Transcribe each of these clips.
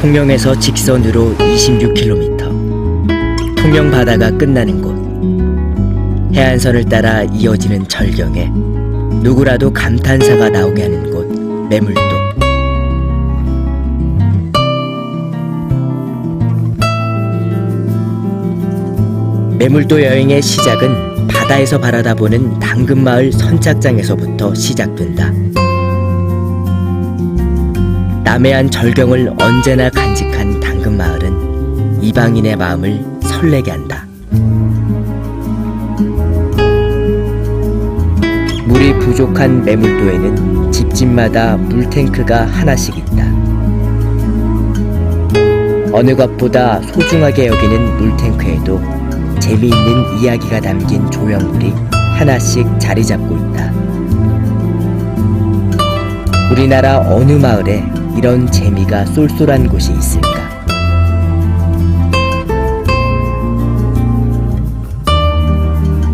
통영에서 직선으로 26km. 통영 바다가 끝나는 곳. 해안선을 따라 이어지는 절경에 누구라도 감탄사가 나오게 하는 곳 매물도. 매물도 여행의 시작은 바다에서 바라다 보는 당근마을 선착장에서부터 시작된다. 남해안 절경을 언제나 간직한 당근마을은 이방인의 마음을 설레게 한다. 물이 부족한 매물도에는 집집마다 물탱크가 하나씩 있다. 어느 것보다 소중하게 여기는 물탱크에도 재미있는 이야기가 담긴 조형물이 하나씩 자리 잡고 있다. 우리나라 어느 마을에 이런 재미가 쏠쏠한 곳이 있을까?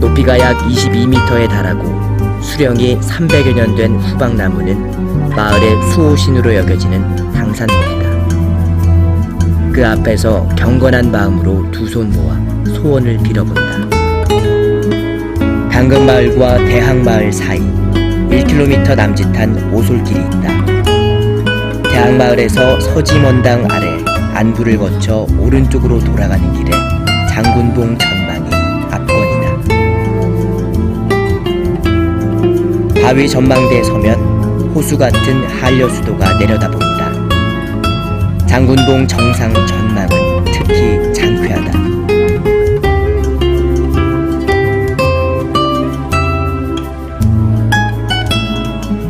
높이가 약 22m에 달하고 수령이 300여 년 된 후박나무는 마을의 수호신으로 여겨지는 당산목이다. 그 앞에서 경건한 마음으로 두 손 모아 소원을 빌어본다. 당근마을과 대항마을 사이 1km 남짓한 오솔길이 있다. 대항마을에서 서지먼당 아래 안부를 거쳐 오른쪽으로 돌아가는 길에 장군봉 전망이 압권이다. 바위 전망대에 서면 호수 같은 한려수도가 내려다 보인다. 장군봉 정상 전망은 특히 장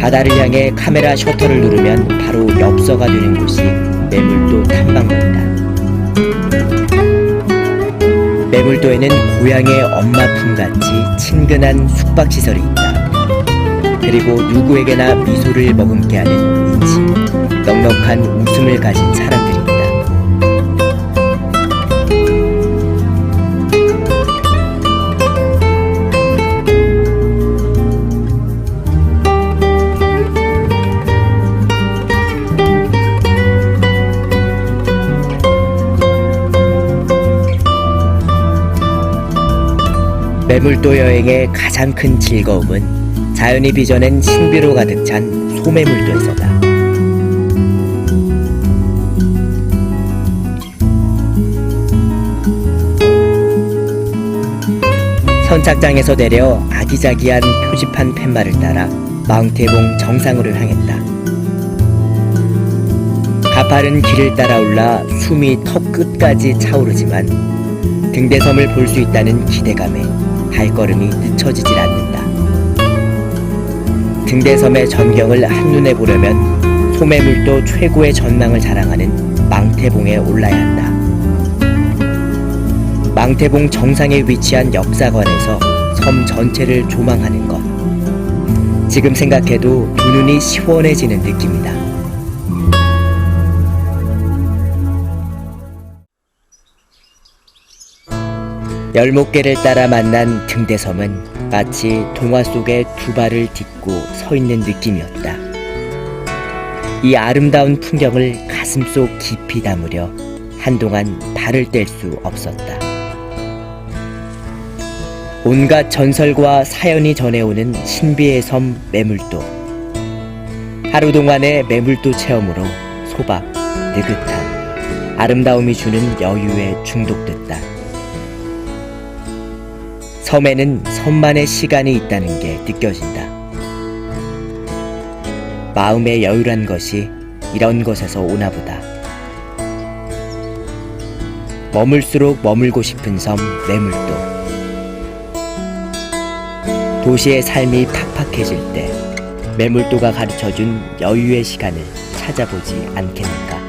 바다를 향해 카메라 셔터를 누르면 바로 엽서가 되는 곳이 매물도 탐방로이다. 매물도에는 고향의 엄마 품같이 친근한 숙박시설이 있다. 그리고 누구에게나 미소를 머금게 하는 인치, 넉넉한 웃음을 가진 사람 매물도 여행의 가장 큰 즐거움은 자연이 빚어낸 신비로 가득 찬 소매물도에서다. 선착장에서 내려 아기자기한 표지판 팻말을 따라 마운테봉 정상으로 향했다. 가파른 길을 따라 올라 숨이 턱 끝까지 차오르지만 등대섬을 볼 수 있다는 기대감에 발걸음이 늦춰지질 않는다. 등대섬의 전경을 한눈에 보려면 소매물도 최고의 전망을 자랑하는 망태봉에 올라야 한다. 망태봉 정상에 위치한 역사관에서 섬 전체를 조망하는 것. 지금 생각해도 두 눈이 시원해지는 느낌이다. 열목계를 따라 만난 등대섬은 마치 동화 속의 두 발을 딛고 서 있는 느낌이었다. 이 아름다운 풍경을 가슴속 깊이 담으려 한동안 발을 뗄 수 없었다. 온갖 전설과 사연이 전해오는 신비의 섬 매물도. 하루 동안의 매물도 체험으로 소박, 느긋함, 아름다움이 주는 여유에 중독됐다. 섬에는 섬만의 시간이 있다는 게 느껴진다. 마음의 여유란 것이 이런 곳에서 오나 보다. 머물수록 머물고 싶은 섬 매물도. 도시의 삶이 팍팍해질 때 매물도가 가르쳐준 여유의 시간을 찾아보지 않겠는가.